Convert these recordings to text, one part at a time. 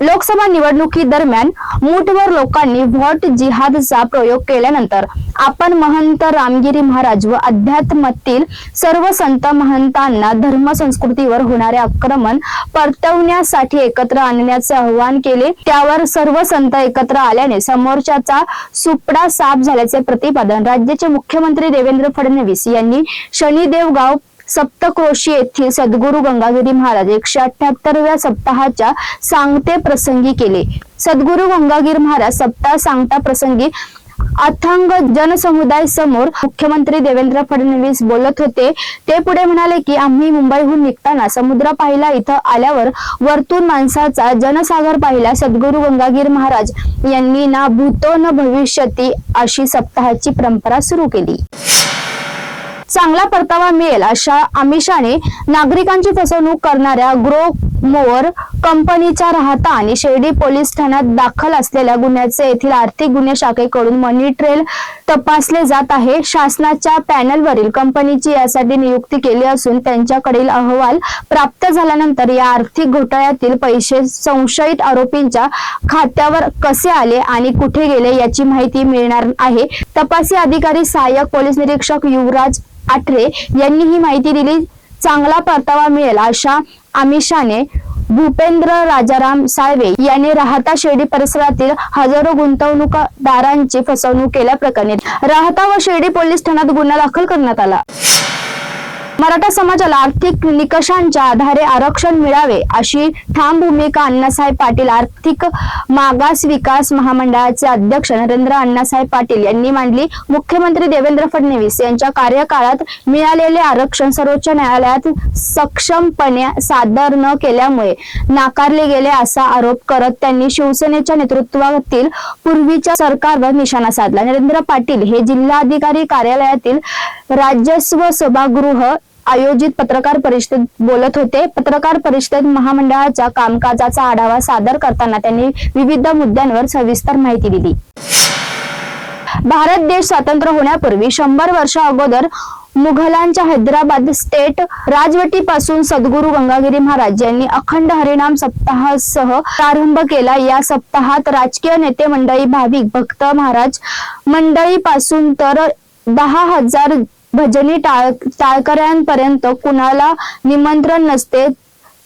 लोकसभा निवडणुकी दरम्यान मूठभर लोकांनी व्हॉट जिहादचा प्रयोग केल्यानंतर आपण महंत रामगिरी महाराज व अध्यात्मातील सर्व संत महंतांना धर्म संस्कृतीवर होणारे आक्रमण परतवण्यासाठी एकत्र आणण्याचे आवाहन केले. त्यावर सर्व संत एकत्र आल्याने समोरच्याचा सुपडा साफ झाल्याचे प्रतिपादन राज्याचे मुख्यमंत्री देवेंद्र फडणवीस यांनी शनिदेव गाव सप्तक्रोशी येथील सद्गुरू गंगागिरी महाराज एकशे अठ्याहत्तरव्या सप्ताहाच्या सांगते प्रसंगी केले. सद्गुरू गंगागिरी महाराज सप्ताह सांगता प्रसंगी अथांग जनसमुदाय समोर मुख्यमंत्री देवेंद्र फडणवीस बोलत होते. ते पुढे म्हणाले की आम्ही मुंबईहून निघताना समुद्र पाहिला इथं आल्यावर वरतून माणसाचा जनसागर पाहिला. सद्गुरू गंगागीर महाराज यांनी ना भूतो न भविष्यती अशी सप्ताहाची परंपरा सुरू केली. चांगला परतावा मिळेल अशा आमिषाने नागरिकांची फसवणूक करणाऱ्या ग्रो मोअर कंपनीच्या राहता आणि शिर्डी पोलीस ठाण्यात दाखल असलेल्या गुन्ह्याचे येथील आर्थिक गुन्हे शाखेकडून मनी ट्रेल तपासले जात आहे. शासनाच्या पॅनलवरील कंपनीची यासाठी नियुक्ती केली असून त्यांच्याकडील अहवाल प्राप्त झाल्यानंतर या आर्थिक घोटाळ्यातील पैसे संशयित आरोपींच्या खात्यावर कसे आले आणि कुठे गेले याची माहिती मिळणार आहे. तपासी अधिकारी सहाय्यक पोलीस निरीक्षक युवराज आठरे यांनी ही माहिती दिली. चांगला परतावा मिळेल अशा आमिषाने भूपेंद्र राजाराम साळवे यांनी राहता शेडी परिसरातील हजारो गुंतवणूकदारांची फसवणूक केल्याप्रकरणी राहता व शिर्डी पोलीस ठाण्यात गुन्हा दाखल करण्यात आला. मराठा समाजाला आर्थिक निकषांच्या आधारे आरक्षण मिळावे अशी ठाम भूमिका अण्णासाहेब पाटील आर्थिक मागास विकास महामंडळाचे अध्यक्ष नरेंद्र अण्णासाहेब पाटील यांनी मांडली. मुख्यमंत्री देवेंद्र फडणवीस यांच्या कार्यकाळात मिळालेले आरक्षण सर्वोच्च न्यायालयात सक्षमपणे सादर न केल्यामुळे नाकारले गेले असा आरोप करत त्यांनी शिवसेनेच्या नेतृत्वातील पूर्वीच्या सरकारवर निशाणा साधला. नरेंद्र पाटील हे जिल्हाधिकारी कार्यालयातील राजस्व सभागृह आयोजित पत्रकार परिषदेत बोलत होते. पत्रकार परिषदेत महामंडळाच्या कामकाजाचा आढावा सादर करताना त्यांनी विविध मुद्द्यांवर सविस्तर माहिती दिली. भारत देश स्वतंत्र होण्यापूर्वी शंभर वर्ष अगोदर मुघलांच्या हैदराबाद स्टेट राजवटीपासून सद्गुरू गंगागिरी महाराज यांनी अखंड हरिनाम सप्ताहासह प्रारंभ केला. या सप्ताहात राजकीय नेते मंडळी भाविक भक्त महाराज मंडळीपासून तर दहा हजार भजनी टाळ टाळकऱ्यांपर्यंत कुणाला निमंत्रण नसते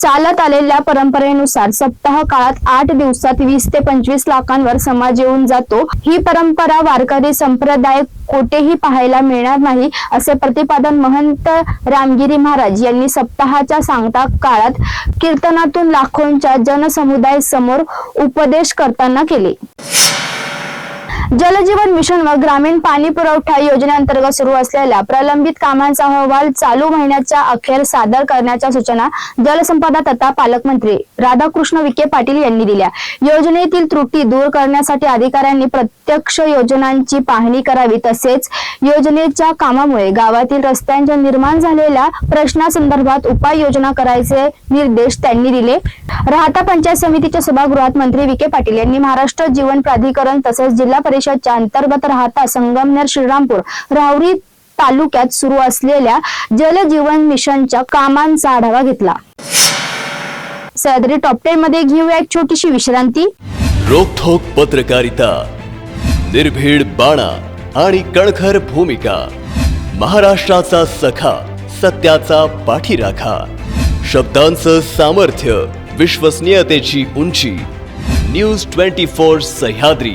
चालत आलेल्या परंपरेनुसार सप्ताह काळात आठ दिवसात वीस ते पंचवीस लाखांवर समाज येऊन जातो. ही परंपरा वारकरी संप्रदाय कोठेही पाहायला मिळणार नाही असे प्रतिपादन महंत रामगिरी महाराज यांनी सप्ताहाच्या सांगता काळात कीर्तनातून लाखोंच्या जनसमुदाय समोर उपदेश करताना केले. जलजीवन मिशन व ग्रामीण पाणी पुरवठा योजनेअंतर्गत सुरू असलेल्या प्रलंबित कामांचा अहवाल चालू महिन्याच्या अखेर सादर करण्याच्या सूचना जलसंपदा तथा पालकमंत्री राधाकृष्ण विखे पाटील यांनी दिल्या. योजनेतील त्रुटी दूर करण्यासाठी अधिकाऱ्यांनी प्रत्यक्ष योजनांची पाहणी करावी. तसेच योजनेच्या कामामुळे गावातील रस्त्यांच्या निर्माण झालेल्या प्रश्नासंदर्भात उपाययोजना करायचे निर्देश त्यांनी दिले. राहता पंचायत समितीच्या सभागृहात मंत्री विखे पाटील यांनी महाराष्ट्र जीवन प्राधिकरण तसेच जिल्हा प्रदेशाच्या अंतर्गत राहता संगमनेर श्रीरामपूर राहुरी तालुक्यात सुरू असलेल्या जलजीवन मिशनच्या कामांचा आढावा घेतला. सह्याद्री टॉप टेन मध्ये घेऊया एक छोटीशी विश्रांती. रोखोक पत्रकारिता निर्भीड बाणा आणि कणखर भूमिका महाराष्ट्राचा सखा सत्याचा पाठीराखा शब्दांचं सामर्थ्य विश्वसनीयतेची उंची न्यूज ट्वेंटी फोर सह्याद्री.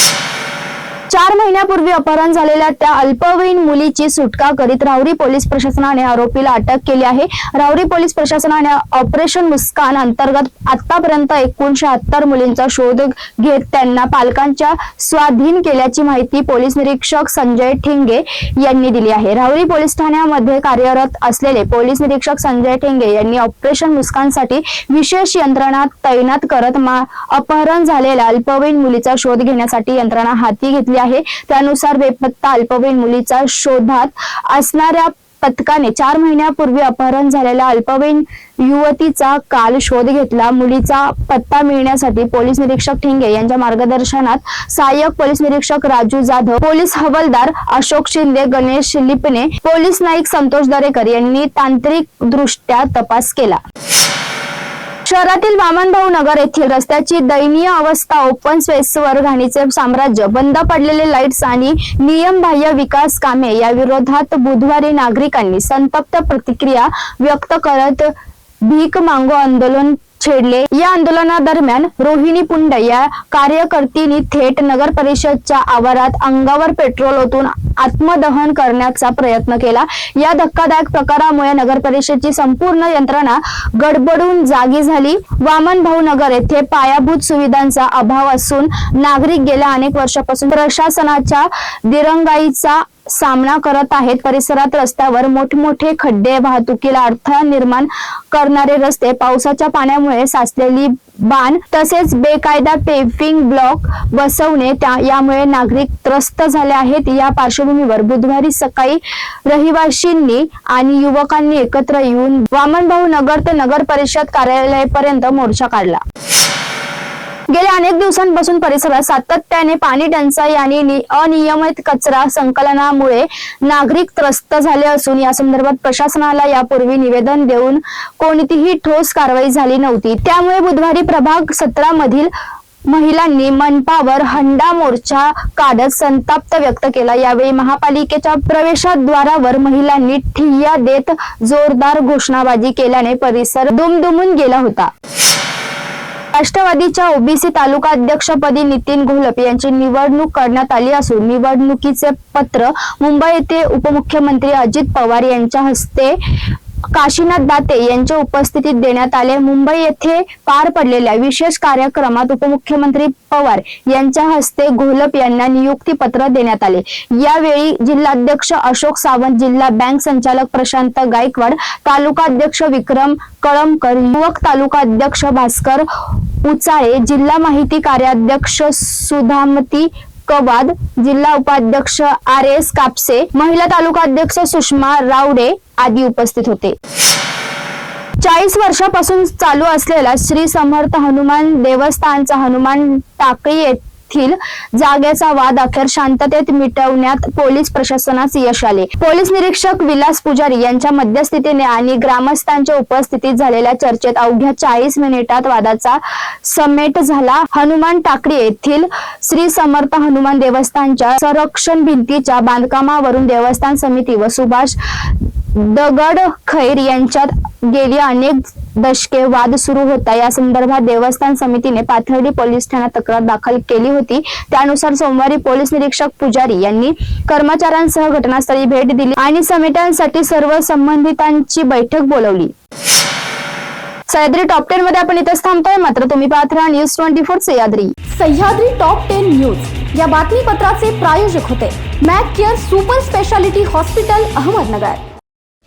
चार महिन्यापूर्वी अपहरण झालेल्या त्या अल्पवयीन मुलीची सुटका करीत राहुरी पोलीस प्रशासनाने आरोपीला अटक केली आहे. राहुरी पोलीस प्रशासनाने ऑपरेशन मुस्कान अंतर्गत आतापर्यंत एकूण शहात्तर मुलींचा शोध घेत त्यांना पालकांच्या स्वाधीन केल्याची माहिती पोलीस निरीक्षक संजय ठिंगे यांनी दिली आहे. राहुरी पोलीस ठाण्यामध्ये कार्यरत असलेले पोलीस निरीक्षक संजय ठेंगे यांनी ऑपरेशन मुस्कानसाठी विशेष यंत्रणा तैनात करत अपहरण झालेल्या अल्पवयीन मुलीचा शोध घेण्यासाठी यंत्रणा हाती घेतली आहे. त्यानुसार बेपत्ता अल्पवयीन मुलीचा शोधात असणाऱ्या पथकाने चार महिन्यापूर्वी अपहरण झालेल्या अल्पवयीन युवतीचा काल शोध घेतला. मुलीचा पत्ता मिळण्यासाठी पोलीस निरीक्षक ठिंगे यांच्या मार्गदर्शनात सहाय्यक पोलीस निरीक्षक राजू जाधव पोलीस हवालदार अशोक शिंदे गणेश लिपणे पोलीस नाईक संतोष दरेकर यांनी तांत्रिक दृष्ट्या तपास केला. शहरातील वामनभाऊ नगर येथील रस्त्याची दयनीय अवस्था ओपन स्पेसवर घाणीचे साम्राज्य बंद पडलेले लाईट्स आणि नियमबाह्य विकास कामे या विरोधात बुधवारी नागरिकांनी संतप्त प्रतिक्रिया व्यक्त करत भीक मांगो आंदोलन छेडले. या आंदोलनादरम्यान रोहिणी पुंड या कार्यकर्तींनी थेट नगर परिषदच्या आवारात अंगावर पेट्रोल ओतून आत्मदहन करण्याचा प्रयत्न केला. या धक्कादायक प्रकारामुळे नगर परिषदची संपूर्ण यंत्रणा गडबडून जागी झाली. वामन भाऊ नगर येथे पायाभूत सुविधांचा अभाव असून नागरिक गेल्या अनेक वर्षापासून प्रशासनाच्या दिरंगाईचा सामना करत आहेत. परिसरात रस्त्यावर मोठमोठे खड्डे वाहतुकीला अडथळा निर्माण करणारे रस्ते पावसाच्या पाण्यामुळे साचलेली बाण तसेच बेकायदा पेव्हिंग ब्लॉक बसवणे त्या यामुळे नागरिक त्रस्त झाले आहेत. या पार्श्वभूमीवर बुधवारी सकाळी रहिवाशींनी आणि युवकांनी एकत्र येऊन वामनभाऊ नगर ते नगर परिषद कार्यालयापर्यंत मोर्चा काढला. गेल्या अनेक दिवसांपासून परिसरात सातत्याने पाणी टंचाई आणि अनियमित कचरा संकलनामुळे नागरिक त्रस्त झाले असून या संदर्भात प्रशासनाला यापूर्वी निवेदन देऊन कोणतीही ठोस कारवाई झाली नव्हती. त्यामुळे बुधवारी प्रभाग सतरा मधील महिलांनी मनपावर हंडा मोर्चा काढत संताप्त व्यक्त केला. यावेळी महापालिकेच्या प्रवेशद्वारावर महिलांनी ठिय्या देत जोरदार घोषणाबाजी केल्याने परिसर दुमदुमून गेला होता. राष्ट्रवादीच्या ओबीसी तालुका अध्यक्षपदी नितीन घोलप यांची निवडणूक करण्यात आली असून निवडणुकीचे पत्र मुंबई येथे उपमुख्यमंत्री अजित पवार यांच्या हस्ते काशीनाथ दाते यांच्या उपस्थितीत देण्यात आले. मुंबई येथे पार पडलेल्या विशेष कार्यक्रमात उपमुख्यमंत्री पवार यांच्या हस्ते घोलप यांना नियुक्ती पत्र देण्यात आले. यावेळी जिल्हाध्यक्ष अशोक सावंत जिल्हा बँक संचालक प्रशांत गायकवाड तालुका अध्यक्ष विक्रम कळमकर युवक तालुका अध्यक्ष भास्कर उचाळे जिल्हा माहिती कार्याध्यक्ष सुधामती कवाद जिल्हा उपाध्यक्ष आर एस कापसे महिला तालुका अध्यक्ष सुषमा रावडे आदी उपस्थित होते. चाळीस वर्षापासून चालू असलेला श्री समर्थ हनुमान देवस्थानचा हनुमान टाकळी येथील जागेचा वाद अखेर शांततेत मिटवण्यात पोलीस प्रशासनास यश आले. पोलीस निरीक्षक विलास पुजारी यांच्या मध्यस्थितीने आणि ग्रामस्थांच्या उपस्थितीत झालेल्या चर्चेत अवघ्या चाळीस मिनिटात वादाचा समेट झाला. हनुमान टाकळी येथील श्री समर्थ हनुमान देवस्थानच्या संरक्षण भिंतीच्या बांधकामावरून देवस्थान समिती व सुभाष दगड खैर यांच्यात गेली अनेक दशके वाद सुरू होता. या संदर्भात देवस्थान समितीने पाथर्डी पोलीस ठाण्यात तक्रार दाखल केली होती. त्यानुसार सोमवारी पोलीस निरीक्षक पुजारी यांनी कर्मचाऱ्यांसह घटनास्थळी भेट दिली आणि समित्यांसाठी सर्व संबंधितांची बैठक बोलवली. सह्याद्री टॉप टेन मध्ये आपण इथेच थांबतोय. मात्र तुम्ही पाहत राहा news twenty four Sahyadri. Sahyadri top ten news. या बातमीपत्राचे प्रायोजक होते. Mac care super speciality hospital Ahmednagar.